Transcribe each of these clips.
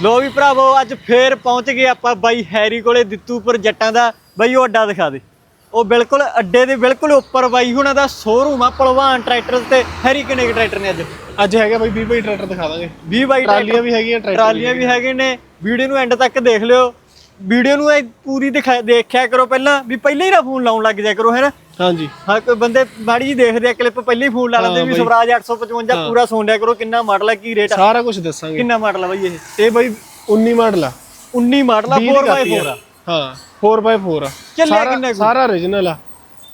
ਲੋ ਵੀ ਭਰਾਵੋ ਅੱਜ ਫੇਰ ਪਹੁੰਚ ਗਏ ਆਪਾਂ ਬਾਈ ਹੈਰੀ ਕੋਲੇ ਦਿੱਤੂਪੁਰ ਜੱਟਾਂ ਦਾ। ਬਾਈ ਉਹ ਅੱਡਾ ਦਿਖਾ ਦੇ। ਉਹ ਬਿਲਕੁਲ ਅੱਡੇ ਦੇ ਬਿਲਕੁਲ ਉੱਪਰ ਬਾਈ ਹੁਣਾਂ ਦਾ ਸ਼ੋਰੂਮ ਆ ਭਲਵਾਨ ਟਰੈਕਟਰਸ ਤੇ। ਹੈਰੀ ਕਿੰਨੇ ਕੁ ਟਰੈਕਟਰ ਨੇ ਅੱਜ? ਅੱਜ ਹੈਗਾ ਬਾਈ 20 ਬਾਈ ਟਰੈਕਟਰ ਦਿਖਾ ਦਾਂਗੇ। 20 ਬਾਈ ਟਰਾਲੀਆਂ ਵੀ ਹੈਗੀਆਂ ਟਰੈਕਟਰ ਟਰਾਲੀਆਂ ਵੀ ਹੈਗੇ ਨੇ। ਵੀਡੀਓ ਨੂੰ ਐਂਡ ਤੱਕ ਦੇਖ ਲਿਓ। ਵੀਡੀਓ ਨੂੰ ਪੂਰੀ ਦਿਖਾ ਦੇਖਿਆ ਕਰੋ ਪਹਿਲਾਂ ਵੀ ਪਹਿਲਾਂ ਹੀ ਨਾ ਫੋਨ ਲਾਉਣ ਲੱਗ ਜਾਇਆ ਕਰੋ ਹੈ ਨਾ ਹਾਂਜੀ। ਹਾਂ ਕੋਈ ਬੰਦੇ ਮਾੜੀ ਜੀ ਦੇਖਦੇ ਆ ਕਲਿੱਪ ਪਹਿਲਾਂ ਫੋਨ ਲਾ ਲੈਂਦੇ ਵੀ ਸਵਰਾਜ 855 ਪੂਰਾ ਸੁਣ ਲਿਆ ਕਰੋ ਕਿੰਨਾ ਮਾਡਲ ਹੈ ਕੀ ਰੇਟ ਆ? ਸਾਰਾ ਕੁਝ ਦੱਸਾਂਗੇ। ਕਿੰਨਾ ਮਾਡਲ ਆ ਬਾਈ ਇਹ? ਇਹ ਬਾਈ 19 ਮਾਡਲ ਆ। 19 ਮਾਡਲ ਆ 4x4 ਆ। ਹਾਂ 4x4 ਆ। ਸਾਰਾ origignal ਆ।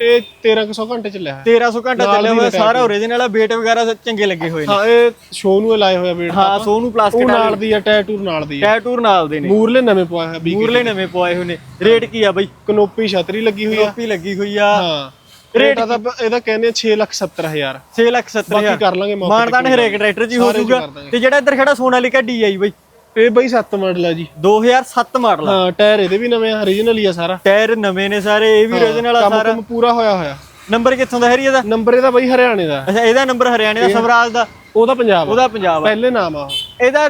ਇਹ 1300 ਘੰਟੇ ਚੱਲਿਆ ਹੈ 1300 ਘੰਟਾ ਚੱਲਿਆ ਹੋਇਆ ਸਾਰਾ ਓਰੀਜਨਲ ਆ ਵੇਟ ਵਗੈਰਾ ਚੰਗੇ ਲੱਗੇ ਹੋਏ ਨੇ। ਹਾਂ ਇਹ ਸ਼ੋ ਨੂੰ ਲਾਏ ਹੋਇਆ ਵੇਟ ਹਾਂ ਸੋਨੂ ਪਲਾਸਟਿਕ ਉਹ ਨਾਲ ਦੀ ਆ ਟੈਟੂ ਨਾਲ ਦੀ ਟੈਟੂਰ ਨਾਲ ਦੇ ਨੇ। ਮੂਰਲੇ ਨਵੇਂ ਪਵਾਇਆ ਹੋਇਆ ਵੀ ਮੂਰਲੇ ਨਵੇਂ ਪਵਾਏ ਹੋਏ ਨੇ। ਰੇਟ ਕੀ ਆ ਬਾਈ? ਕਨੋਪੀ ਛਤਰੀ ਲੱਗੀ ਹੋਈ ਆ। ਕਾਪੀ ਲੱਗੀ ਹੋਈ ਆ। ਹਾਂ। ਰੇਟ ਦਾ ਇਹਦਾ ਕਹਿੰਦੇ 670000 6 ਲੱਖ 70 ਬਾਕੀ ਹਜ਼ਾਰ। ਕਰ ਲਾਂਗੇ ਮੌਕੇ ਮਾਨਦਾਨ ਹਰੇਕ ਟਰੈਕਟਰ 'ਚ ਹੀ ਹੋ ਸਾਰੇ 'ਚ ਜਾਊਗਾ। ਕਰ ਦਾਂਗੇ। ਤੇ ਜਿਹੜਾ ਇੱਧਰ ਖੜਾ ਸੋਨਾਲੀਕਾ DI ਬਾਈ। ਤੇ ਇਹ ਬਾਈ 7 ਮਾਡਲ ਆ ਜੀ। 2007 ਮਾਡਲ ਹਾਂ ਟਾਇਰ ਇਹਦੇ ਵੀ ਨਵੇਂ ਆ origignal ਹੀ ਆ ਸਾਰਾ। ਟਾਇਰ ਨਵੇਂ ਨੇ ਸਾਰੇ ਇਹ ਵੀ ਓਰੀਜਨਲ ਆ ਸਾਰਾ। ਕੰਮ ਪੂਰਾ ਹੋਇਆ ਹੋਇਆ। ਨੰਬਰ ਕਿੱਥੋਂ ਦਾ ਹੈਰੀ ਇਹਦਾ? ਨੰਬਰ ਇਹਦਾ ਬਾਈ ਹਰਿਆਣੇ ਦਾ। ਅੱਛਾ ਇਹਦਾ ਨੰਬਰ ਹਰਿਆਣੇ ਦਾ ਸਵਰਾਜ ਦਾ? ਉਹਦਾ ਪੰਜਾਬ। ਉਹਦਾ ਪੰਜਾਬ ਪਹਿਲੇ ਨਾਮ ਆ ਇਹਦਾ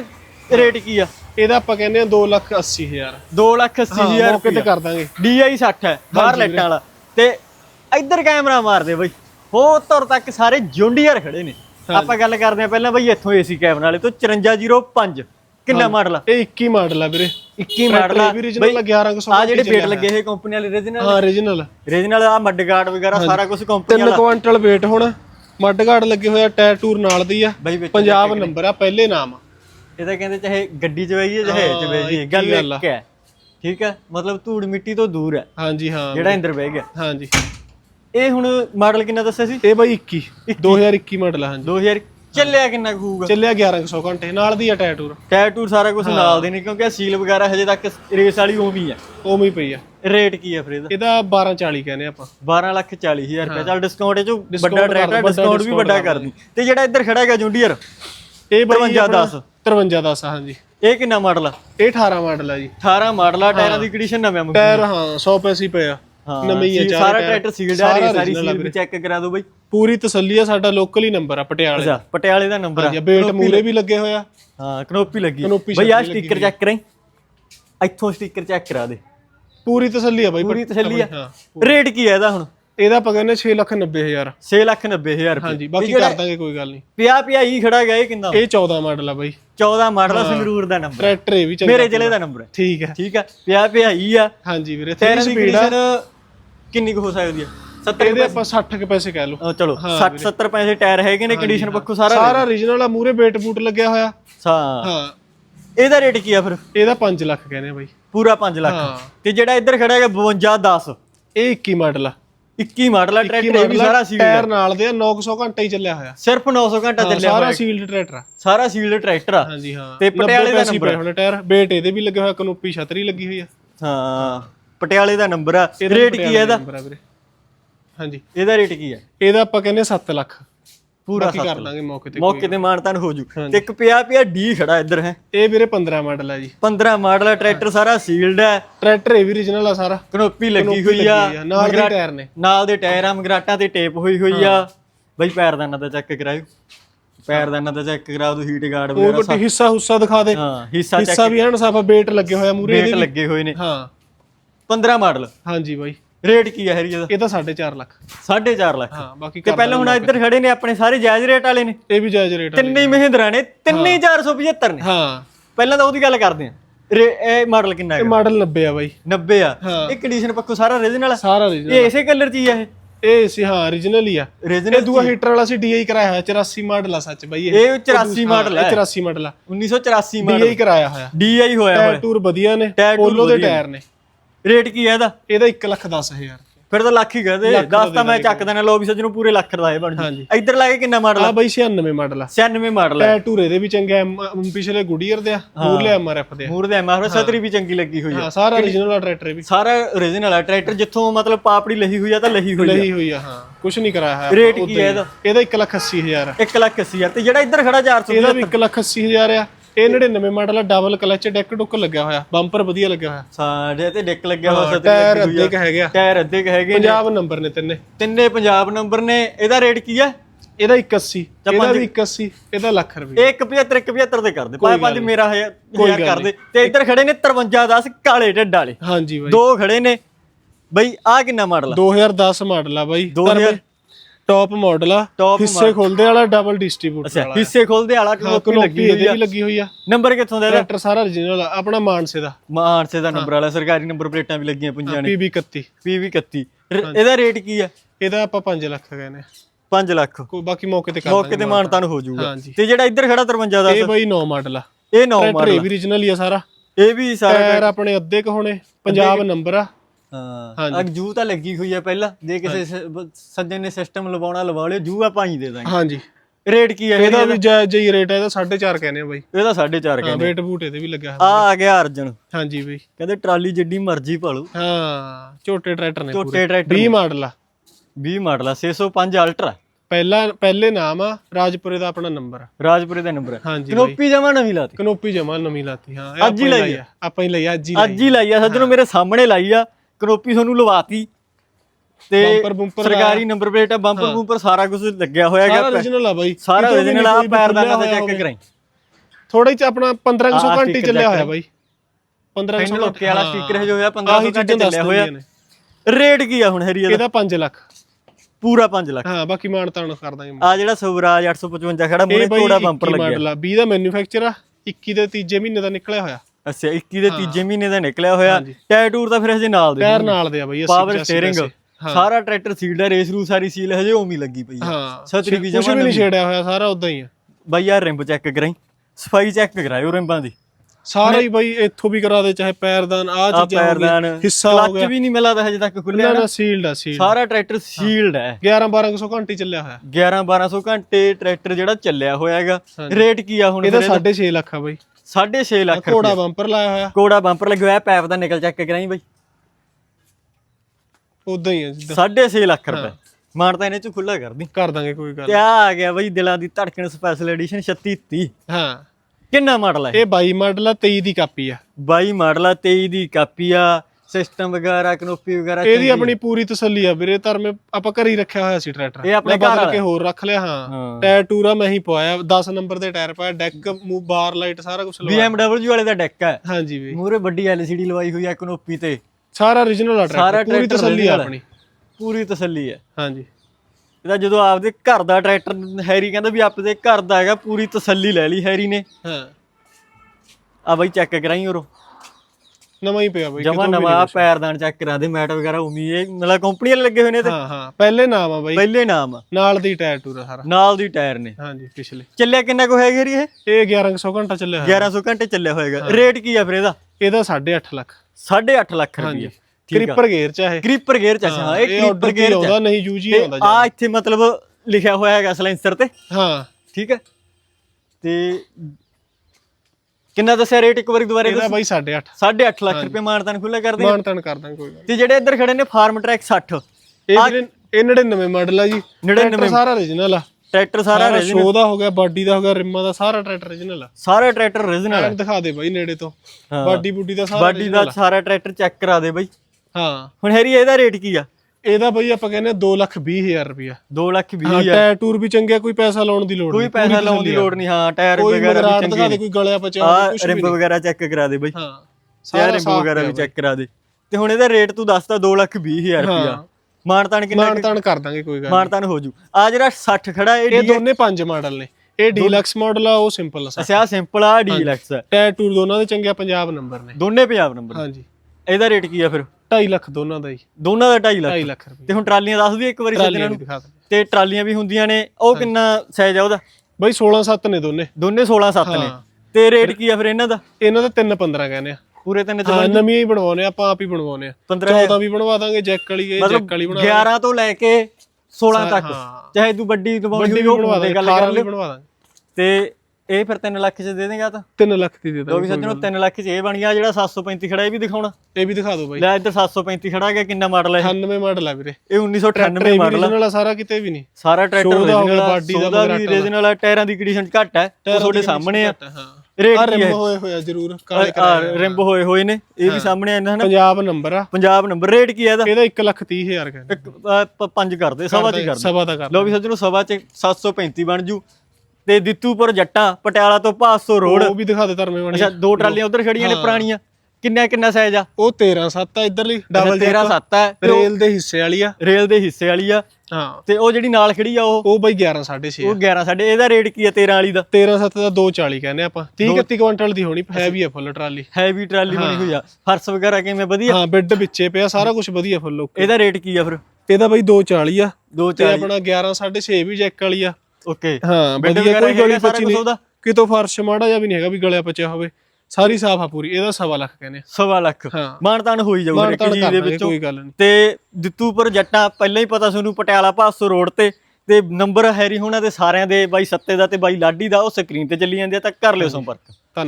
ਰੇਟ ਕੀ ਆ? ਇਹਦਾ ਆਪਾਂ ਕਹਿੰਦੇ ਆ 280000 2 ਲੱਖ 80 ਹਜ਼ਾਰ ਮੌਕੇ ਤੇ ਕਰ ਦਾਂਗੇ। DI 60 ਹੈ ਬਾਹਰ ਲੈਟਾਂ ਵਾਲਾ। ਤੇ ਇੱਧਰ ਕੈਮਰਾ ਮਾਰਦੇ ਬਈ। ਹੋ ਤੁਰ ਤੱਕ ਸਾਰੇ ਜੁੰਡੀਅਰ ਖੜੇ ਨੇ। ਆਪਾਂ ਗੱਲ ਕਰਦੇ ਆ ਪਹਿਲਾਂ ਬਈ ਇੱਥੋਂ ਏਸੀ ਕੈਮਰਾ ਵਾਲੇ ਤੋਂ 5405 ਕਿੰਨਾ ਮਾਡਲ ਆ? ਇਹ 21 ਮਾਡਲ ਆ ਵੀਰੇ। 21 ਮਾਡਲ ਆ। ਇਹ ਆ 1100 ਆ ਜਿਹੜੇ ਪੇਟ ਲੱਗੇ ਇਹ ਕੰਪਨੀ ਵਾਲੇ ਰੀਜਨਲ ਹਾਂ origignal ਰੀਜਨਲ ਆ ਮੱਡ ਗਾਰਡ ਵਗੈਰਾ ਸਾਰਾ ਕੁਝ ਕੰਪਨੀ 3 ਕੁਆਂਟਲ weight ਹੁਣ। ਮੱਡ ਗਾਰਡ ਲੱਗੇ ਹੋਇਆ ਟਾਇਰ ਟੂਰ ਨਾਲ ਦੀ ਆ। ਪੰਜਾਬ ਨੰਬਰ ਆ ਪਹਿਲੇ ਨਾਮ ਆ। ਇਹਦਾ ਕਹਿੰਦੇ ਚਾਹੇ ਗੱਡੀ ਚ ਬਈਏ ਚਾਹੇ ਇਹ ਚ ਬਈਏ ਗੱਲ ਇੱਕ ਹੈ। ਠੀਕ ਹੈ ਮਤਲਬ ਧੂੜ ਮਿੱਟੀ ਤੋਂ ਦੂਰ ਹੈ। ਹਾਂਜੀ ਹਾਂ। ਜਿਹੜਾ ਅੰਦਰ ਬਹਿ ਗਿਆ। ਹਾਂਜੀ। ਇਹ ਹੁਣ ਮਾਡਲ ਕਿੰਨਾ ਦੱਸਿਆ ਸੀ? ਇਹ ਬਾਈ 21 2021 ਮਾਡਲ ਆ ਹਾਂਜੀ। 2000 ਚੱਲਿਆ ਕਿੰਨਾ ਕੁ ਹੋਊਗਾ? ਚੱਲਿਆ 1100 ਘੰਟੇ ਨਾਲ ਦੀ ਆ ਟਾਇਰ ਟੂਰ ਟਾਇਰ ਟੂਰ ਸਾਰਾ ਕੁਝ ਨਾਲ ਦੇ ਨੇ ਕਿਉਂਕਿ ਆਹ ਸੀਲ ਵਗੈਰਾ ਹਜੇ ਤੱਕ ਰੇਸ ਵਾਲੀ ਉਵੇਂ ਹੀ ਹੈ ਉਵੇਂ ਹੀ ਪਈ ਆ। ਰੇਟ ਕੀ ਹੈ ਫਿਰ ਇਹਦਾ? ਇਹਦਾ 1240 ਕਹਿੰਦੇ ਆਪਾਂ। 12 ਲੱਖ 40 ਹਜ਼ਾਰ ਰੁਪਏ। ਚੱਲ ਡਿਸਕਾਊਂਟ ਇਹ ਚੋਂ ਵੱਡਾ ਕਰ ਟਰੈਕਟਰ ਵੱਡਾ ਡਿਸਕਾਊਂਟ ਵੀ ਵੱਡਾ ਕਰਦੀ ਤੇ ਜਿਹੜਾ ਇੱਧਰ ਖੜਾ ਹੈਗਾ ਜੁੰਡੀਅਰ ਇਹ ਬਾਈ 5310 5310 ਆ ਹਾਂਜੀ। ਇਹ ਕਿੰਨਾ ਮਾਡਲ ਆ? ਇਹ 18 ਮਾਡਲ ਆ ਜੀ। 18 ਮਾਡਲ ਆ ਟਾਇਰਾਂ ਦੀ ਕੰਡੀਸ਼ਨ ਨਵੇਂ ਮੰਗੂ ਟਾਇਰ ਹਾਂ 100 ਪੈਸੇ ਹੀ ਪਿਆ ਹਾਂ ਨਵੇਂ ਹੀ ਆ ਚਾਰ ਸਾਰਾ ਟਾਇਰ। ਟਰੈਕਟਰ ਸੀਲਡ ਆ ਸਾਰਾ ਸਾਰੀ original ਆ ਸੀਲ ਵੀ ਚੈੱਕ ਕਰਾ ਦਿਓ ਬਈ। ਪੂਰੀ ਤਸੱਲੀ ਆ ਸਾਡਾ ਲੋਕਲ ਹੀ ਨੰਬਰ ਆ ਪਟਿਆਲੇ। ਅੱਛਾ ਪਟਿਆਲੇ ਦਾ ਨੰਬਰ ਆ। ਹਾਂਜੀ ਬੇਲਟ ਮੂਰੇ ਵੀ ਲੱਗੇ ਹੋਇਆ ਹਾਂ ਕਨੋਪੀ ਲੱਗੀ। ਕਨੋਪੀ ਬਈ ਆ ਲੱਗੀ ਸਟicker ਚੈੱਕ ਕਰਾਈ। ਇੱਥੋਂ ਸਟicker ਚੈੱਕ ਕਰਾ ਦੇ। ਪੂਰੀ ਤਸੱਲੀ ਆ ਬਾਈ ਪੂਰੀ ਤਸੱਲੀ ਆ। ਹਾਂ ਰੇਟ ਕੀ ਹੈ ਇਹਦਾ ਹੁਣ? ਇਹਦਾ ਆਪਾਂ ਕਹਿੰਦੇ 6 ਲੱਖ 90 ਹਜ਼ਾਰ। 6 ਲੱਖ 90 ਹਜ਼ਾਰ ਰੁਪਏ। ਹਾਂਜੀ ਬਾਕੀ ਕਰ ਦਾਂਗੇ ਕੋਈ ਗੱਲ ਨਹੀਂ। ਪਿਆ ਪਿਆ ਹੀ ਖੜਾ ਗਿਆ ਇਹ ਕਿੰਨਾ? ਇਹ 14 ਮਾਡਲ ਆ ਬਾਈ। 14 ਮਾਡਲ ਆ ਸੰਗਰੂਰ ਦਾ ਨੰਬਰ ਟਰੈਕਟਰ ਇਹ ਵੀ ਚੰਗਾ ਮੇਰੇ ਜ਼ਿਲ੍ਹੇ ਦਾ ਨੰਬਰ ਹੈ ਠੀਕ ਹੈ। ਠੀਕ ਆ ਪਿਆ ਪਿਆ ਹੀ ਆ। ਹਾਂਜੀ ਵੀਰੇ 3 ਟਾਇਰਾਂ ਦੀ ਸਪੀਡ ਆ। ਕੰਡੀਸ਼ਨ ਕਿੰਨੀ ਕੁ ਹੋ ਸਕਦੀ ਹੈ? 70 ਇਹਦੇ ਆਪਾਂ 60 ਕੇ ਪੈਸੇ ਕਹਿ ਲਓ। ਅਹ ਚਲੋ 60 70 ਪੈਸੇ ਟਾਇਰ ਹੈਗੇ ਨੇ ਕੰਡੀਸ਼ਨ ਪੱਖੋਂ ਸਾਰਾ ਸਾਰਾ origignal ਆ ਮੂਰੇ ਬੇਟ ਬੂਟ ਲੱਗਿਆ ਹੋਇਆ। ਹਾਂ। ਹਾਂ। ਇਹਦਾ ਰੇਟ ਕੀ ਆ ਫਿਰ? ਇਹਦਾ 5 ਲੱਖ ਕਹਿੰਦੇ ਆ ਬਾਈ। ਪੂਰਾ 5 ਲੱਖ। ਹਾਂ। ਤੇ ਜਿਹੜਾ ਇੱਧਰ ਖੜਾ ਹੈਗਾ 52 10 ਇਹ 21 ਮਾਡਲ ਆ। 21 ਮਾਡਲ ਆ ਟਰੈਕਟਰ ਇਹ ਵੀ ਸਾਰਾ ਸੀਲ ਟਾਇਰ ਨਾਲ ਦੇ ਆ, 900 ਘੰਟੇ ਹੀ ਚੱਲਿਆ ਹੋਇਆ। ਸਿਰਫ 900 ਘੰਟਾ ਚੱਲਿਆ ਸਾਰਾ ਸੀਲਡ ਟਰੈਕਟਰ ਆ। ਸਾਰਾ ਸੀਲਡ ਟਰੈਕਟਰ ਆ। ਹਾਂਜੀ ਹਾਂ। ਤੇ ਪਟਿਆਲੇ ਦਾ ਨੰਬਰ ਹੁਣ ਟਾਇਰ ਬੇਟ ਇਹਦੇ ਵੀ ਲੱਗਿਆ ਹੋਇਆ ਕਨੋਪੀ ਛਤਰੀ ਲੱਗੀ ਹੋਈ ਆ। ਹਾਂ। ਪਟਿਆਲੇ ਦਾ ਨੰਬਰ ਆ। ਰੇਟ ਕੀ ਹੈ ਇਹਦਾ? ਹਾਂਜੀ। ਇਹਦਾ ਰੇਟ ਕੀ ਹੈ ਇਹਦਾ ਆਪਾਂ ਕਹਿੰਦੇ 7 ਲੱਖ। ਪੂਰਾ ਕਰ ਲਾਂਗੇ ਮੌਕੇ ਤੇ ਮੌਕੇ ਤੇ ਮਾਨਤਾਨ ਹੋ ਜੂ। ਤੇ ਇੱਕ ਪਿਆ ਪਿਆ ਡੀ ਖੜਾ ਇੱਧਰ ਹੈ। ਇਹ ਵੀਰੇ 15 ਮਾਡਲ ਆ ਜੀ। 15 ਮਾਡਲ ਆ ਟਰੈਕਟਰ ਸਾਰਾ ਸੀਲਡ ਹੈ ਟਰੈਕਟਰ ਇਹ ਵੀ origignal ਆ ਸਾਰਾ। ਕਨੋਪੀ ਲੱਗੀ ਹੋਈ ਆ। ਨਾਲ ਦੇ ਟਾਇਰ ਨੇ। ਨਾਲ ਦੇ ਟਾਇਰ ਆ ਮਗਰਾਟਾਂ ਤੇ ਟੇਪ ਹੋਈ ਹੋਈ ਆ। ਬਈ ਪੈਰਦਾਨਾ ਦਾ ਚੈੱਕ ਕਰਾਇਓ। ਪੈਰਦਾਨਾ ਦਾ ਚੈੱਕ ਕਰਾ ਦੋ ਹੀਟ ਗਾਰਡ ਵਗੈਰਾ ਕੋਈ ਹਿੱਸਾ ਹੁੱਸਾ ਦਿਖਾ ਦੇ। ਹਾਂ ਹਿੱਸਾ ਹਿੱਸਾ ਵੀ ਐਨ ਸਾਫਾ ਬੇਟ ਲੱਗੇ ਹੋਇਆ ਮੂਰੇ ਬੇਟ ਲੱਗੇ ਹੋਏ ਨੇ। ਹਾਂ। 15 ਮਾਡਲ। ਹਾਂਜੀ ਬਾਈ। ਰੇਟ ਕੀ ਹੈ ਹਰੀ ਇਹਦਾ? ਇਹ ਤਾਂ 4.5 ਲੱਖ। 4.5 ਲੱਖ। ਹਾਂ ਬਾਕੀ ਤੇ ਪਹਿਲਾਂ ਹੁਣ ਇੱਧਰ ਖੜੇ ਨੇ ਆਪਣੇ ਸਾਰੇ ਜਾਇਜ਼ ਰੇਟ ਵਾਲੇ ਨੇ। ਇਹ ਵੀ ਜਾਇਜ਼ ਰੇਟ ਆ ਤਿੰਨੇ ਹੀ ਮਹਿੰਦਰਾ ਨੇ ਤਿੰਨੇ ਹੀ 475 ਨੇ। ਹਾਂ। ਪਹਿਲਾਂ ਤਾਂ ਉਹਦੀ ਗੱਲ ਕਰਦੇ ਆ। ਇਹ ਮਾਡਲ ਕਿੰਨਾ ਇਹ ਹੈ ਮਾਡਲ 90 ਆ ਬਾਈ। 90 ਆ। ਇਹ ਕੰਡੀਸ਼ਨ ਪੱਕੋ ਸਾਰਾ ਰੀਜਨਲ ਆ। ਸਾਰਾ origignal ਇਹ ਇਸੇ ਕਲਰ ਚ ਹੀ ਆ ਇਹ। ਇਹ ਸੀ ਹਾਂ origignal ਹੀ ਆ। ਇਹ ਰੀਜਨਲ ਦੂਆ ਹੀਟਰ ਵਾਲਾ ਸੀ DI ਕਰਾਇਆ ਹੋਇਆ 84 ਮਾਡਲ ਆ ਸੱਚ ਬਾਈ ਇਹ। 84 ਮਾਡਲ ਇਹ ਹੈ 84 ਮਾਡਲ ਆ। 1984 ਮਾਡਲ। DI ਕਰਾਇਆ ਹੋਇਆ। DI ਹੋਇਆ ਟਾਇਰ ਹੋਇਆ। ਟੂਰ ਵਧੀਆ ਨੇ। ਪੋਲੋ ਦੇ ਟਾਇਰ ਨੇ। ਰੇਟ ਕੀ ਹੈ ਇਹਦਾ? ਇਹਦਾ 1 ਲੱਖ 10 ਹਜ਼ਾਰ। ਫਿਰ ਤਾਂ ਲੱਖ ਹੀ ਕਹਦੇ 10 ਤਾਂ ਮੈਂ ਚੱਕ ਦੇਣਾ ਲੋ ਵੀ ਸੱਜਣੋਂ ਪੂਰੇ ਲੱਖ ਦਾ ਇਹ ਬਣ ਜੂ। ਇੱਧਰ ਲਾ ਕੇ ਕਿੰਨਾ ਮਾਡਲ ਆ? ਆ ਬਾਈ 96 ਮਾਡਲ ਆ। 96 ਮਾਡਲ ਹੈ ਟੂਰ ਇਹਦੇ ਵੀ ਚੰਗੇ ਪਿਛਲੇ ਗੁਡੀਅਰ ਦੇ ਆ ਮੂਰਲੇ ਐਮਆਰਐਫ ਦੇ ਆ। ਮੂਰ ਦੇ ਐਮਆਰ ਸਤਰੀ ਵੀ ਚੰਗੀ ਲੱਗੀ ਹੋਈ ਆ। ਹਾਂ ਸਾਰਾ origignal ਆ ਟਰੈਕਟਰ ਵੀ। ਸਾਰਾ origignal ਆ। ਟਰੈਕਟਰ ਜਿੱਥੋਂ ਮਤਲਬ ਪਾਪੜੀ ਲਹੀ ਹੋਈ ਆ ਤਾਂ ਲਹੀ ਹੋਈ ਆ। ਲਈ ਹੋਈ ਆ ਹਾਂ। ਕੁਝ ਨਹੀਂ ਕਰਾਇਆ ਹੈ ਰੇਟ ਕੀ ਹੈ। ਇਹਦਾ? ਇਹਦਾ 1 ਲੱਖ 80 ਹਜ਼ਾਰ ਆ। 1 ਲੱਖ 80 ਹਜ਼ਾਰ ਤੇ ਜਿਹੜਾ ਇੱਧਰ ਖੜਾ 400 ਇਹਦਾ ਵੀ 1 ਲੱਖ 80 ਹਜ਼ਾਰ ਆ। ਇਹ 99 ਮਾਡਲ ਆ ਡਬਲ ਕਲਚ ਡੈਕ ਡੁੱਕ ਲੱਗਿਆ ਹੋਇਆ ਬੰਪਰ ਵਧੀਆ ਲੱਗਿਆ ਹੋਇਆ। ਸਾਡੇ ਤੇ ਡਿੱਕ ਲੱਗਿਆ ਹੋਇਆ ਸਤਰੀ ਟਾਇਰ ਅੱਧੇ ਆ। ਕ ਹੈਗੇ ਆ। ਟਾਇਰ ਅੱਧੇ ਕੁ ਹੈਗੇ ਪੰਜਾਬ ਨੰਬਰ ਨੇ ਤਿੰਨੇ। ਤਿੰਨੇ ਪੰਜਾਬ ਨੰਬਰ ਨੇ ਇਹਦਾ ਰੇਟ ਕੀ ਹੈ ਇਹਦਾ 81 ਤਾਂ ਇਹਦਾ ਪੰਜ- ਵੀ 81 ਇਹਦਾ ਲੱਖ ਰੁਪਏ। ਇਹ 175 175 ਦੇ ਕਰਦੇ। ਪੰਜ ਪੰਜ ਗੱਲ ਮੇਰਾ ਹਜ਼ਾਰ ਕਰਦੇ ਤੇ ਇੱਧਰ ਖੜੇ ਨੇ 53 10 ਕਾਲੇ ਢੱਡ ਵਾਲੇ। ਹਾਂਜੀ ਬਾਈ। ਦੋ ਖੜੇ ਨੇ। ਬਈ ਆ ਕਿੰਨਾ ਮਾਡਲ ਆ? 2010 ਮਾਡਲ ਆ ਬਾਈ। 2000 ਟੌਪ ਮਾਡਲ ਆ। Top ਹਿੱਸੇ ਖੋਲਦੇ ਵਾਲਾ ਡਬਲ ਡਿਸਟ੍ਰੀਬਿਊਟਰ ਅੱਛਾ ਵਾਲਾ। ਹਿੱਸੇ ਖੋਲਦੇ ਕਨੋਪੀ ਕਨੋਪੀ ਲੱਗੀ ਹੋਈ ਆ? ਲੱਗੀ ਹੋਈ ਆ। ਨੰਬਰ ਕਿੱਥੋਂ ਦਾ ਇਹਦਾ ਟਰੈਕਟਰ ਸਾਰਾ origignal ਆ ਆਪਣਾ ਮਾਨਸੇ ਦਾ। ਮਾਨਸੇ ਦਾ ਨੰਬਰ ਵਾਲਾ ਸਰਕਾਰੀ ਨੰਬਰ ਪਲੇਟਾਂ ਵੀ ਲੱਗੀਆਂ ਪੁੰਜਾਂ ਨੇ। PB 31 PV 31 ਰ- ਇਹਦਾ ਰੇਟ ਕੀ ਆ? ਇਹਦਾ ਆਪਾਂ 5 ਲੱਖ ਕਹਿੰਦੇ ਆ। 5 ਲੱਖ। ਕੋਈ ਬਾਕੀ ਮੌਕੇ ਤੇ ਕਰ ਮੌਕੇ ਤੇ ਮਾਨਤਾਨ ਹੋ ਜਾਊਗਾ। ਹਾਂਜੀ। ਤੇ ਜਿਹੜਾ ਇੱਧਰ ਖੜਾ 53 ਦਾ ਇਹ ਬਾਈ 9 ਮਾਡਲ ਆ। ਇਹ 9 ਟਰੈਕਟਰ ਮਾਡਲ ਇਹ ਵੀ origignal ਹੀ ਆ ਸਾਰਾ। ਇਹ ਵੀ ਸਾਰਾ ਟਾਇਰ ਆਪਣੇ ਅੱਧੇ ਕ ਹੋਣੇ ਪੰਜਾਬ ਨੰਬਰ ਆ। ਹਾਂ। ਅਗ ਜੂ ਤਾਂ ਲੱਗੀ ਹੋਈ ਆ ਪਹਿਲਾਂ। ਜੇ ਕਿਸੇ ਸ- ਸੱਜਣ ਨੇ ਸਿਸਟਮ ਲਵਾਉਣਾ ਲਵਾ ਲਿਓ ਜੂ ਆਪਾਂ ਹੀ ਦੇ ਦਾਂਗੇ। ਹਾਂਜੀ। ਰੇਟ ਕੀ ਹੈ ਇਹਦਾ? ਵੀ ਜਾਇਜ਼ ਜਿਹੀ ਰੇਟ ਆ ਇਹਦਾ 4.5 ਕਹਿੰਦੇ ਆ ਬਾਈ। ਇਹਦਾ 4.5 ਹਾਂ ਕਹਿੰਦੇ ਵੇਟ ਬੂਟ ਇਹਦੇ ਵੀ ਲੱਗਿਆ ਆ ਹੋਇਆ। ਆ ਗਿਆ ਅਰਜਨ। ਹਾਂਜੀ ਬਾਈ। ਕਹਿੰਦੇ ਟਰਾਲੀ ਜਿੱਡੀ ਮਰਜ਼ੀ ਪਾਲੂ ਹਾਂ ਛੋਟੇ ਟਰੈਕਟਰ ਨੇ ਛੋਟੇ ਟਰੈਕਟਰ 20 ਮਾਡਲ ਆ। 20 ਮਾਡਲ ਆ 605 ਅਲਟਰਾ ਪਹਿਲਾ ਪਹਿਲੇ ਨਾਮ ਆ ਰਾਜਪੁਰੇ ਦਾ ਆਪਣਾ ਨੰਬਰ ਆ। ਰਾਜਪੁਰੇ ਦਾ ਨੰਬਰ ਹੈ ਹਾਂਜੀ ਬਾਈ। ਕਨੋਪੀ ਜਮਾ ਨਵੀਂ ਲਾਤੀ। ਕਨੋਪੀ ਜਮਾ ਨਵੀਂ ਲਾਤੀ ਹਾਂ ਇਹ ਅੱਜ ਹੀ ਆਪਾਂ ਲਾਈ ਆ। ਆਪਾਂ ਹੀ ਲਈ ਆ, ਅੱਜ ਹੀ ਲਾਈ ਅੱਜ ਹੀ ਲਾਈ ਆ ਸੱਜਣੋ ਮੇਰੇ ਸਾਹਮਣੇ ਲਾਈ ਆ। ਕਨੋਪੀ ਤੁਹਾਨੂੰ ਲਵਾਤੀ। ਤੇ ਬੰਪਰ ਬੰਪਰ ਸਰਕਾਰੀ ਨੰਬਰ ਪਲੇਟ ਆ ਬੰਪਰ ਬੰਪਰ ਸਾਰਾ ਕੁਝ ਲੱਗਿਆ ਹੋਇਆ ਸਾਰਾ ਹੈਗਾ origignal ਆ ਬਾਈ। ਸਾਰਾ origignal ਆ ਪੈਰਦਾਨਾਂ ਦਾ ਖੁੱਲਿਆ ਚੈੱਕ ਕਰਾਈ। ਥੋੜਾ ਜਿਹਾ ਆਪਣਾ 1500 ਆਹ ਘੰਟੇ ਚੱਲਿਆ ਹੋਇਆ ਬਾਈ। 1500 ਪਿੰਡ ਲੋਕੇ ਵਾਲਾ ਸਟicker ਹੈ ਜੋ ਹੋਇਆ ਆਹੀ 1500 ਘੰਟੇ ਚੱਲਿਆ ਹੋਇਆ। ਰੇਟ ਕੀ ਆ ਹੁਣ ਹਰੀ ਇਹਦਾ? ਇਹਦਾ 5 ਲੱਖ। ਪੂਰਾ 5 ਲੱਖ। ਹਾਂ ਬਾਕੀ ਮਾਨ ਤਾਨ ਕਰ ਦਾਂਗੇ ਆ ਜਿਹੜਾ ਸਵਰਾਜ 855 ਖੜਾ ਮੂਰੇ ਕੋੜਾ ਬੰਪਰ 21 ਲੱਗਿਆ। ਮਾਡਲ ਆ। 20 ਦਾ ਮੈਨੂਫੈਕਚਰ ਆ। 21 ਦੇ ਤੀਜੇ ਮਹੀਨੇ ਦਾ ਨਿਕਲਿਆ ਹੋਇਆ। ਅੱਛਾ 21 ਦੇ ਤੀਜੇ ਮਹੀਨੇ ਦਾ ਨਿਕਲਿਆ ਹੋਇਆ। ਟਾਇਰ ਟੂਰ ਤਾਂ ਫਿਰ ਹਜੇ ਨਾਲ ਦੇ ਟਾਇਰ ਨਾਲ ਦੇ ਆ ਬਾਈ 80 ਪਾਵਰ ਸਟੀਅਰਿੰਗ ਸਾਰਾ ਟਰੈਕਟਰ ਸੀਲਡ ਹੈ ਰੇਸ ਰੂ ਸਾਰੀ ਸੀਲ ਹਜੇ ਉਵੇਂ ਲੱਗੀ ਪਈ ਆ। ਹਾਂ। ਛਤਰੀ ਵੀ ਜਮਾ ਨਹੀਂ ਛੇੜਿਆ ਹੋਇਆ ਸਾਰਾ ਉਦਾਂ ਹੀ ਆ। ਬਾਈ ਯਾਰ ਰਿੰਬ ਚੈੱਕ ਕਰਾਈ। ਸਫ਼ਾਈ ਚੈੱਕ ਕਰਾਇਓ ਰਿੰਬਾਂ ਦੀ। ਸਾਰਾ ਹੀ ਬਾਈ ਇੱਥੋਂ ਵੀ ਕਰਾ ਦੇ ਚਾਹੇ ਪੈਰਦਾਨ ਆ ਚੀਜ਼ਾਂ ਹੋ ਗਈਆਂ ਹਿੱਸਾ ਹੋ ਕਲੱਚ ਗਿਆ। ਵੀ ਨਹੀਂ ਮਿਲਦਾ ਹਜੇ ਤੱਕ ਖੁੱਲਿਆ ਨਾ ਨਾ ਸੀਲਡ ਆ ਸੀਲਡ ਸਾਰਾ ਟਰੈਕਟਰ ਸੀਲਡ ਹੈ 11 1200 ਘੰਟੇ ਚੱਲਿਆ ਹੋਇਆ। 11 1200 ਘੰਟੇ ਟਰੈਕਟਰ ਜਿਹੜਾ ਚੱਲਿਆ ਹੋਇਆ ਹੈਗਾ। ਰੇਟ ਕੀ ਆ ਹੁਣ ਇਹਦਾ 6.5 ਲੱਖ ਆ ਬਾਈ। 6.5 ਲੱਖ ਘੋੜਾ ਬੰਪਰ ਲਾਇਆ ਹੋਇਆ। ਕੋੜਾ ਬੰਪਰ ਲੱਗਿਆ ਹੋਇਆ ਪੈਪ ਦਾ ਨਿਕਲ ਚੈੱਕ ਕਰਾਈ ਬਾਈ। ਉਦਾਂ ਹੀ ਆ ਜਿੱਦਾਂ 6.5 ਲੱਖ ਰੁਪਏ ਮਾਨ ਤਾਂ ਇਹਨੇ ਚ ਖੁੱਲਾ ਕਰਦੀ ਕਰ ਦਾਂਗੇ ਕੋਈ ਗੱਲ ਤੇ ਆ ਆ ਗਿਆ ਬਾਈ ਦਿਲਾਂ ਦੀ ਧੜਕਣ ਸਪੈਸ਼ਲ ਐਡੀਸ਼ਨ 3630 ਹਾਂ। ਕਿੰਨਾ ਮਾਡਲ ਹੈ ਇਹ? 22 ਮਾਡਲ ਆ 23 ਦੀ ਕਾਪੀ ਆ। 22 ਮਾਡਲ ਆ 23 ਦੀ ਕਾਪੀ ਆ। ਸਿਸਟਮ ਵਗੈਰਾ ਕਨੋਪੀ ਵਗੈਰਾ ਇਹਦੀ ਆਪਣੀ ਪੂਰੀ ਤਸੱਲੀ ਆ ਵੀਰੇ ਧਰਮੇ ਆਪਾਂ ਘਰ ਹੀ ਰੱਖਿਆ ਹੋਇਆ ਸੀ ਟਰੈਕਟਰ। ਇਹ ਆਪਣੇ ਘਰ ਵਾਲਾ ਕੇ ਹੋਰ ਰੱਖ ਲਿਆ ਹਾਂ। ਹਾਂ। ਟਾਇਰ ਟੂਰਾ ਮੈਂ ਹੀ ਪਵਾਇਆ 10 ਨੰਬਰ ਦੇ ਟਾਇਰ ਪਾਇਆ ਡੈਕ ਮੂ ਬਾਰ ਲਾਈਟ ਸਾਰਾ ਕੁਝ ਲਵਾਇਆ। BMW ਵਾਲੇ ਦਾ ਡੈਕ ਹੈ। ਹਾਂਜੀ ਵੀ ਮੂਰੇ ਵੱਡੀ LCD ਲਵਾਈ ਹੋਈ ਆ ਕਨੋਪੀ ਤੇ। ਸਾਰਾ origignal ਆ ਟਰੈਕਟਰ ਪੂਰੀ ਤਸੱਲੀ ਆ ਆਪਣੀ। ਪੂਰੀ ਤਸੱਲੀ ਹੈ। ਹਾਂਜੀ। ਇਹਦਾ ਜਦੋਂ ਆਪਦੇ ਘਰ ਦਾ ਟਰੈਕਟਰ ਹੈਰੀ ਕਹਿੰਦਾ ਵੀ ਆਪਦੇ ਘਰ ਦਾ ਹੈਗਾ ਪੂਰੀ ਤਸੱਲੀ ਲੈ ਲਈ ਹੈਰੀ ਨੇ। ਹਾਂ। ਆ ਬਾਈ ਚੈੱਕ ਕਰਾਈ ਉਰੋ। ਨਵਾਂ ਹੀ ਪਿਆ ਬਾਈ ਜਮਾ ਨਵਾਂ ਆਹ ਪੈਰਦਾਨ ਚੈੱਕ ਕਰਾ ਦੇ ਮੈਟ ਵਗੈਰਾ ਉਮੀ ਇਹ ਮਤਲਬ ਕੰਪਨੀ ਵਾਲੇ ਲੱਗੇ ਹੋਏ ਨੇ ਤੇ ਹਾਂ ਹਾਂ ਪਹਿਲੇ ਨਾਮ ਆ ਬਾਈ। ਪਹਿਲੇ ਨਾਮ ਆ। ਨਾਲ ਦੀ ਟਾਇਰ ਟੂਰਾ ਸਾਰਾ। ਨਾਲ ਦੀ ਟਾਇਰ ਨੇ। ਹਾਂਜੀ ਪਿਛਲੇ। ਚੱਲਿਆ ਕਿੰਨਾ ਕੁ ਹੋਇਆ ਹੈਰੀ ਇਹ? ਇਹ 1100 ਘੰਟਾ ਚੱਲਿਆ ਹੋਇਆ। 1100 ਘੰਟੇ ਚੱਲਿਆ ਹੋਏਗਾ। ਰੇਟ ਕੀ ਆ ਫਿਰ ਇਹਦਾ? ਇਹਦਾ 8.5 ਲੱਖ। 8.5 ਲੱਖ ਰੁਪਏ ਆ। ਕ੍ਰਿਪਰ ਗੇਅਰ ਚ ਆ ਇਹ। ਕ੍ਰੀਪਰ ਗੇਅਰ ਚ ਅੱਛਾ ਹਾਂ ਇਹ ਇਹ ਗੇਅਰ ਚ ਆਉਂਦਾ ਨਹੀਂ ਯੂਜੀ ਤੇ ਆਉਂਦਾ ਆ ਇੱਥੇ ਮਤਲਬ ਲਿਖਿਆ ਹੋਇਆ ਹੈਗਾ ਸਲੈਂਸਰ ਤੇ। ਹਾਂ। ਠੀਕ ਹੈ ਤੇ ਕਿੰਨਾ ਦੱਸਿਆ ਰੇਟ ਇੱਕ ਵਾਰੀ ਦੁਬਾਰੇ ਇਹਦਾ ਬਾਈ 8.5 8.5 ਲੱਖ ਰੁਪਏ ਮਾਨਤਾਨ ਖੁੱਲਾ ਕਰਦੇ। ਮਾਨ ਤਾਨ ਕਰ ਦਾਂਗੇ ਕੋਈ ਗੱਲ ਤੇ ਜਿਹੜੇ ਇੱਧਰ ਖੜੇ ਨੇ ਫਾਰਮ ਟਰੈਕ 60 ਇਹ ਵੀਰੇ ਇਹ 99 ਮਾਡਲ ਆ ਜੀ। 99 ਟਰੈਕਟਰ ਸਾਰਾ origignal ਆ। ਟਰੈਕਟਰ ਸਾਰਾ ਸਾਰਾ ਸ਼ੋ ਦਾ ਹੋ ਗਿਆ ਬਾਡੀ ਦਾ ਹੋ ਗਿਆ ਰਿਮਾਂ ਦਾ ਸਾਰਾ ਟਰੈਕਟਰ origignal ਆ। ਸਾਰਾ ਟਰੈਕਟਰ ਹੈ ਐਨ ਦਿਖਾ ਦੇ ਬਾਈ ਨੇੜੇ ਤੋਂ। ਬਾਡੀ ਬੁੱਡੀ ਦਾ ਸਾਰਾ ਬਾਡੀ ਦਾ ਸਾਰਾ ਟਰੈਕਟਰ ਚੈੱਕ ਕਰਾ ਦੇ ਬਾਈ। ਹਾਂ। ਹੁਣ ਹੈਰੀ ਇਹਦਾ ਰੇਟ ਕੀ ਆ? ਇਹਦਾ ਬਾਈ ਆਪਾਂ ਕਹਿੰਦੇ 2 ਲੱਖ 20 ਹਜ਼ਾਰ ਰੁਪਿਆ 2 ਲੱਖ 20 ਹਾਂ ਹਜ਼ਾਰ। ਟਾਇਰ ਟੂਰ ਵੀ ਚੰਗਿਆ ਕੋਈ ਪੈਸਾ ਲਾਉਣ ਦੀ ਲੋੜ ਕੋਈ ਨਹੀਂ ਪੈਸਾ ਲਾਉਣ ਦੀ ਲੋੜ ਨਹੀਂ ਹਾਂ ਟਾਇਰ ਕੋਈ ਵਗੈਰਾ ਵੀ ਦਿਖਾ ਚੰਗੇ ਦੇ ਨੇ। ਕੋਈ ਗਲਿਆ ਪਚਿਆ ਆ ਕੁਝ ਵੀ ਰਿੰਬ ਵਗੈਰਾ ਚੈੱਕ ਕਰਾ ਦੇ ਬਾਈ। ਹਾਂ ਸਾਰਾ ਰਿੰਬ ਵਗੈਰਾ ਵੀ ਚੈੱਕ ਕਰਾ ਦੇ। ਤੇ ਹੁਣ ਇਹਦਾ ਰੇਟ ਤੂੰ ਦੱਸਤਾ 2 ਲੱਖ 20 ਹਜ਼ਾਰ ਰੁਪਿਆ ਮਾਨਤਾਨ ਕਿੰਨਾ ਮਾਨ ਤਾਨ ਕਰ ਦਾਂਗੇ ਕੋਈ ਗੱਲ ਮਾਨਤਾਨ ਹੋ ਜੂ ਆ ਜਿਹੜਾ 60 ਖੜਾ ਇਹ ਦੋਨੇ ਪੰਜ ਮਾਡਲ ਨੇ। ਇਹ ਡੀਲਕਸ ਮਾਡਲ ਆ ਉਹ ਸਿੰਪਲ ਆ ਅੱਛਾ ਸਿੰਪਲ ਆ ਡੀਲਕਸ ਟਾਇਰ ਟੂਰ ਦੋਨਾਂ ਦੇ ਚੰਗੇ ਪੰਜਾਬ ਨੰਬਰ ਨੇ। ਦੋਨੇ ਪੰਜਾਬ ਨੰਬਰ ਹਾਂਜੀ। ਇਹਦਾ ਰੇਟ ਕੀ ਆ ਫਿਰ? 2.5 ਲੱਖ ਦੋਨਾਂ ਦਾ ਹੀ। ਦੋਨਾਂ ਦਾ 2.5 ਲੱਖ। 2.5 ਲੱਖ ਰੁਪਏ। ਤੇ ਹੁਣ ਟਰਾਲੀਆਂ ਦੱਸ ਦਈਏ ਇੱਕ ਵਾਰੀ ਸੱਜਣਾ ਟਰਾਲੀਆਂ ਨੂੰ। ਦਿਖਾ ਤੇ ਟਰਾਲੀਆਂ ਵੀ ਹੁੰਦੀਆਂ ਨੇ ਉਹ ਕਿੰਨਾ ਸਾਈਜ਼ ਆ ਉਹਦਾ? ਬਾਈ 16 7 ਨੇ ਦੋਨੇ। ਦੋਨੇ 16 7 ਨੇ। ਹਾਂ। ਤੇ rate ਕੀ ਆ ਫਿਰ ਇਹਨਾਂ ਦਾ? ਇਹਨਾਂ ਦਾ 3 15 ਕਹਿੰਦੇ ਆ। ਪੂਰੇ ਤਿੰਨ ਚ ਹਾਂ ਨਵੀਆਂ ਹੀ ਬਣਵਾਉਨੇ ਆ, ਆਪਾਂ ਆਪ ਹੀ ਬਣਵਾਉਨੇ ਆ। 15 14 ਵੀ ਬਣਵਾ ਦਾਂਗੇ ਜੈਕ ਵਾਲੀ ਇਹ ਜੈਕ ਵਾਲੀ ਬਣਾ 11 ਤੋਂ ਲੈ ਕੇ 16 ਤੱਕ। ਹਾਂ। ਚਾਹੇ ਤੂੰ ਵੱਡੀ ਦਵਾਉਣੀ ਵੱਡੀ ਹੋਈ ਵੀ ਉਹ ਬਣਵਾ ਦਾਂਗੇ ਗੱਲ 18 ਕਰ ਵੀ ਲਿਓ। ਬਣਵਾ ਦਾਂਗੇ। ਤੇ ਇਹ ਫਿਰ 3 ਲੱਖ ਚ ਦੇ ਦੇਗਾ ਤਾਂ। 3 ਲੱਖ ਦੀ ਦੇ ਲੋ ਦਾਂਗੇ ਵੀ ਸੱਜਣੋ 3 ਲੱਖ ਚ ਇਹ ਬਣ ਗਿਆ ਜਿਹੜਾ 735 ਖੜਾ ਇਹ ਵੀ ਦਿਖਾਉਣਾ। ਇਹ ਵੀ ਦਿਖਾ ਦਿਓ ਬਾਈ। ਲੈ ਇੱਧਰ 735 ਖੜਾ ਗਿਆ ਕਿੰਨਾ ਮਾਡਲ ਹੈ 98 ਮਾਡਲ ਆ ਵੀਰੇ। ਇਹ 1998 ਮਾਡਲ ਆ। ਆ ਸਾਰਾ ਕਿਤੇ ਵੀ ਨਹੀਂ। ਸਾਰਾ ਟਰੈਕਟਰ ਦਾ body ਦਾ ਦਾ ਵੀ original ਆ ਟਾਇਰਾਂ ਦੀ ਕੰਡੀਸ਼ਨ ਘੱਟ ਹੈ ਤੁਹਾਡੇ ਸਾਹਮਣੇ ਆ। ਰੇਟ ਕੀ ਹੈ? ਹੋਏ ਹੋਇਆ ਜ਼ਰੂਰ ਕਾਲੇ ਆ ਕਰਾਏ ਰਿੰਬ ਹੋਏ ਹੋਏ ਨੇ ਇਹ ਵੀ ਸਾਹਮਣੇ ਆਉਂਦਾ ਹਨਾ ਪੰਜਾਬ ਨੰਬਰ ਆ। ਪੰਜਾਬ ਨੰਬਰ ਰੇਟ ਕੀ ਹੈ ਇਹਦਾ? ਇਹਦਾ 1 ਲੱਖ 30 ਹਜ਼ਾਰ ਕਹਿੰਦੇ ਪੰਜ ਕਰਦੇ ਸਵਾ ਚ ਕਰਦੇ ਸਵਾ ਦਾ ਕਰ ਲੋ ਵੀ ਸੱਜਣੋ ਸਵਾ ਚ 735 ਬਣ ਜੂ। ਤੇ ਦਿੱਤੂਪੁਰ ਜੱਟਾਂ ਪਟਿਆਲਾ ਤੋਂ 500 ਰੋਡ। ਉਹ ਵੀ ਦਿਖਾ ਦੇ ਧਰਮੇ ਬਣੇ ਅੱਛਾ ਦੋ ਟਰਾਲੀਆਂ ਉਧਰ ਖੜੀਆਂ ਨੇ ਪੁਰਾਣੀਆਂ। ਕਿੰਨਾ ਕਿੰਨਾ ਸਾਈਜ਼ ਆ? ਉਹ 13 7 ਆ ਇਧਰਲੀ ਡਬਲ 13 7 ਹੈ ਤੇ ਉਹ ਰੇਲ ਦੇ ਹਿੱਸੇ ਵਾਲੀ ਆ। ਰੇਲ ਦੇ ਹਿੱਸੇ ਵਾਲੀ ਆ। ਹਾਂ। ਤੇ ਉਹ ਜਿਹੜੀ ਨਾਲ ਖੜੀ ਆ ਉਹ? ਉਹ ਬਾਈ 11 6.5 ਉਹ 11 ਸਾਡੇ ਇਹਦਾ ਰੇਟ ਕੀ ਆ 13 ਵਾਲੀ ਦਾ? 13 7 ਦਾ 240 ਕਹਿੰਦੇ ਆਪਾਂ। 30 31 ਕੁਇੰਟਲ ਦੀ ਹੋਣੀ ਹੈ ਵੀ ਆ ਫੁੱਲ ਟਰਾਲੀ। ਹੈਵੀ ਟਰਾਲੀ ਬਣੀ ਹੋਈ ਆ। ਫਰਸ਼ ਵਗੈਰਾ ਕਿਵੇਂ? ਵਧੀਆ? ਹਾਂ ਬੈੱਡ ਵਿੱਚੇ ਪਿਆ ਸਾਰਾ ਕੁਝ ਵਧੀਆ ਫੁੱਲ ਓਕੇ ਇਹਦਾ ਰੇਟ ਕੀ ਆ ਫਿਰ? ਇਹਦਾ ਬਾਈ 240 ਆ। ਦੋ ਤੇ ਚਾਰ ਆਪਣਾ 11 6.5 ਵੀ ਜੈਕ ਵਾਲੀ ਆ। ਓਕੇ ਹਾਂ ਵਧੀਆ ਵਗੈਰਾ ਕੋਈ ਗਲੀ ਹੈਗਾ ਸਾਰਾ ਪੱਚੀ ਕੁਛ ਨਹੀਂ। ਉਹਦਾ? ਕਿਤੋਂ ਫਰਸ਼ ਮਾੜਾ ਜਿਹਾ ਵੀ ਨਹੀਂ ਹੈਗਾ ਵੀ ਗਲਿਆ ਪਚਿਆ ਹੋਵੇ। ਸਾਰੀ ਸਾਫ਼ ਆ ਪੂਰੀ ਇਹਦਾ ਸਵਾ ਲੱਖ ਕਹਿੰਦੇ ਆ। ਸਵਾ ਲੱਖ। ਹਾਂ। ਮਾਨਤਾਨ ਹੋਈ ਜਾਊ ਹਰ ਇੱਕ ਚੀਜ਼ ਕਰ ਦੇ ਵਿੱਚੋਂ। ਕੋਈ ਗੱਲ ਨਹੀਂ। ਤੇ ਦਿੱਤੂਪੁਰ ਜੱਟਾਂ ਪਹਿਲਾਂ ਹੀ ਪਤਾ ਤੁਹਾਨੂੰ ਪਟਿਆਲਾ ਭਾਸੋ ਰੋਡ ਤੇ ਤੇ ਨੰਬਰ ਹੈਰੀ ਹੋਣਾ ਦੇ ਸਾਰਿਆਂ ਦੇ ਬਾਈ ਸੱਤੇ ਦਾ ਤੇ ਬਾਈ ਲਾਡੀ ਦਾ ਉਹ ਸਕਰੀਨ ਤੇ ਚੱਲੀ ਜਾਂਦੇ ਆ ਤਾਂ ਕਰ ਲਿਓ ਸੰਪਰਕ।